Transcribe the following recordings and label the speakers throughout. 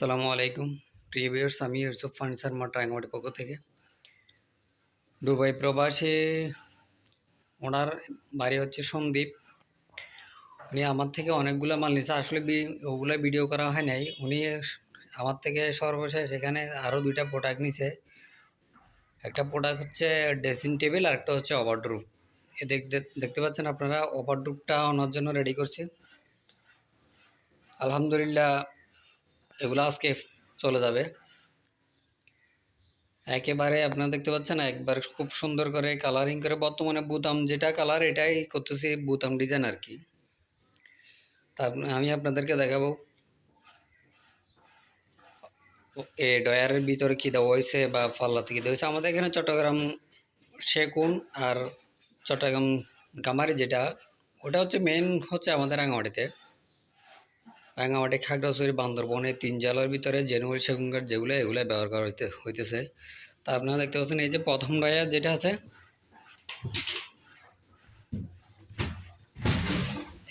Speaker 1: সালামু আলাইকুম। প্রিয় ভিউয়ার্স, আমি ইউসুফ ফার্নিচার মার্ট রাঙ্গামাটির পক্ষ থেকে। দুবাই প্রবাসে ওনার বাড়ি হচ্ছে সন্দীপ উনি আমার থেকে অনেকগুলো মাল নিয়েছে আসলে ওগুলো ভিডিও করা হয় নাই। উনি আমার থেকে সর্বশেষ এখানে আরও দুইটা প্রোডাক্ট নিছে। একটা প্রোডাক্ট হচ্ছে ড্রেসিং টেবিল আর একটা হচ্ছে ওভারড্রুপ এ দেখতে দেখতে পাচ্ছেন আপনারা ওভারড্রুপটা ওনার জন্য রেডি করছে। আলহামদুলিল্লাহ এগুলো আজকে চলে যাবে। একেবারে আপনারা দেখতে পাচ্ছেন একবার খুব সুন্দর করে কালারিং করে, বর্তমানে বুতাম যেটা কালার এটাই করতেছি বুতাম ডিজাইন আর কি। তা আমি আপনাদেরকে দেখাবো। এ ডয়ারের ভিতরে কী দেওয়া হয়েছে বা পাল্লাতে কী দেওয়া হয়েছে? আমাদের এখানে চট্টগ্রাম সেগুন আর চট্টগ্রাম গামারি যেটা, ওটা হচ্ছে মেন হচ্ছে আমাদের রাঙামাটিতে রাঙামাটি খাগড়াছড়ি, বান্দরবনে, তিন জেলার ভিতরে জেনুয়ারি সেগুন যেগুলো, এগুলো ব্যবহার করা হইতে, হইতেছে। তা আপনারা দেখতে পাচ্ছেন, এই যে প্রথম ডয়ার যেটা আছে,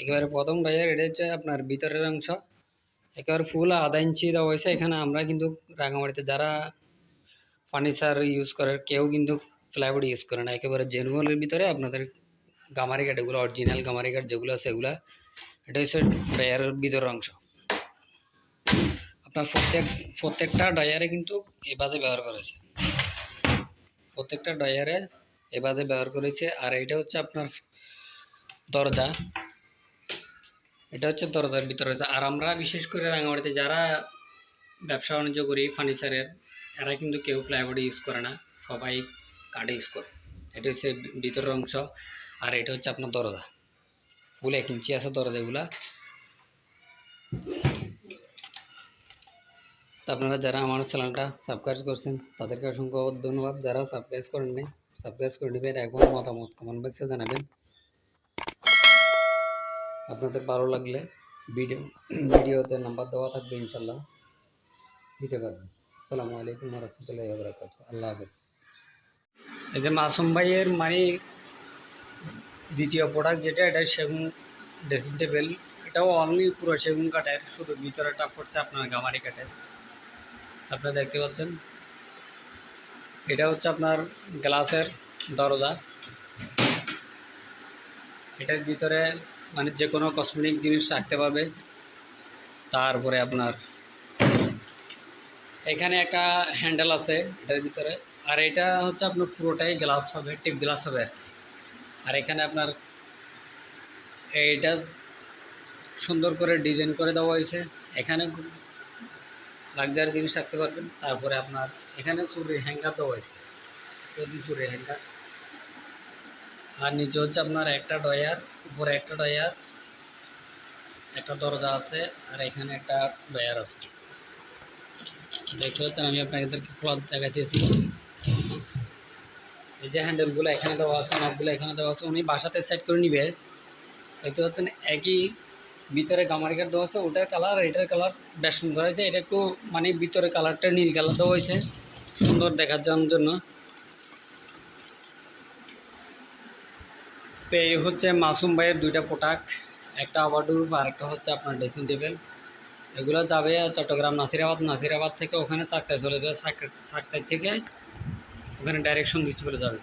Speaker 1: একেবারে প্রথম ডয়ার এটা হচ্ছে আপনার ভিতরের অংশ। একেবারে ফুল আধা ইঞ্চি দেওয়া হয়েছে, এখানে আমরা কিন্তু রাঙামাটিতে যারা ফার্নিচার ইউজ করে, কেউ কিন্তু প্লাইউড ইউজ করে না। একেবারে জেনুয়ালের ভিতরে আপনাদের গামারি কাঠ এগুলো অরিজিনাল গামারি কাঠ যেগুলো আছে, এগুলা এটা হচ্ছে ডয়ারের ভিতরের অংশ। আপনার প্রত্যেক, প্রত্যেকটা ডয়ারে কিন্তু এই বাজে ব্যবহার করেছে। প্রত্যেকটা ডয়ারে এই বাজে ব্যবহার করেছে। আর এটা হচ্ছে আপনার দরজা। এটা হচ্ছে দরজার ভিতরে আছে আর আমরা বিশেষ করে রাঙামাটিতে যারা ব্যবসা বাণিজ্য করি, ফার্নিচারের, এরা কিন্তু কেউ প্লাইবোর্ড ইউজ করে না। সবাই কাঠে ইউজ করে। এটা হচ্ছে ভিতরের অংশ। আর এটা হচ্ছে আপনার দরজা। ফুল এক ইঞ্চি আছে দরজাগুলা আপনারা যারা আমার চ্যানেলটা সাবস্ক্রাইব করছেন, তাদেরকে অসংখ্য ধন্যবাদ। যারা সাবস্ক্রাইব করেন নাই সাবস্ক্রাইব করে নেবেন এখন মতামত কমেন্ট বক্সে জানাবেন। আপনাদের ভালো লাগলে ভিডিও ভিডিওতে নাম্বার দেওয়া থাকবে ইনশাল্লাহ। দিতে পারবেন। আসসালামু আলাইকুম রহমতুল্লাহ আল্লাহ হাফেজ। এই যে মাসুম ভাইয়ের মানে দ্বিতীয় প্রোডাক্ট যেটা এটা সেগুন ড্রেসিং টেবিল এটাও অনলি পুরো সেগুন কাঠের, শুধু ভিতরে ভিতরেটা পড়ছে আপনার গামারি কাঠের। আপনারা দেখতে পাচ্ছেন? এটা হচ্ছে আপনার গ্লাসের দরজা। এটার ভিতরে মানে যে কোনো কসমেটিক জিনিস রাখতে পারবে। তারপরে আপনার এখানে একটা হ্যান্ডেল আছে এটার ভিতরে। আর এটা হচ্ছে আপনার পুরোটাই গ্লাস হবে টিপ গ্লাস হবে আর কি। আর এখানে আপনার এইটা সুন্দর করে ডিজাইন করে দেওয়া হয়েছে। এখানে লাক্সারি জিনিস রাখতে পারবেন। তারপরে আপনার এখানে চুরির হ্যাঙ্গার দেওয়া হয়েছে। চুরি চুরির হ্যাঙ্গার। আর নিচে হচ্ছে আপনার একটা ডয়ার উপরে একটা ডয়ার একটা দরজা আছে, আর এখানে একটা ডয়ার আছে। দেখতে পাচ্ছেন, আমি আপনাদেরকে খোলা দেখাতেছি এই যে হ্যান্ডেলগুলো এখানে দেওয়া আছে নবগুলো এখানে দেওয়া আছে, উনি বাসাতে সেট করে নিবে। দেখতে পাচ্ছেন, একই ভিতরে গামারি কাঠ দেওয়া আছে, ওটার কালার এটার কালার বেশ সুন্দর হয়েছে। এটা একটু মানে ভিতরে কালারটা নীল কালার দেওয়া হয়েছে, সুন্দর দেখার জন্য। তো এই হচ্ছে মাসুম ভাইয়ের দুইটা প্রোডাক্ট, একটা আবাডুর আর একটা হচ্ছে আপনার ড্রেসিং টেবিল এগুলো যাবে চট্টগ্রাম নাসিরাবাদ। নাসিরাবাদ থেকে ওখানে চাকতায় চলে যাবে চাকতায় থেকে ওখানে ডাইরেকশন দিতে চলে যাবে।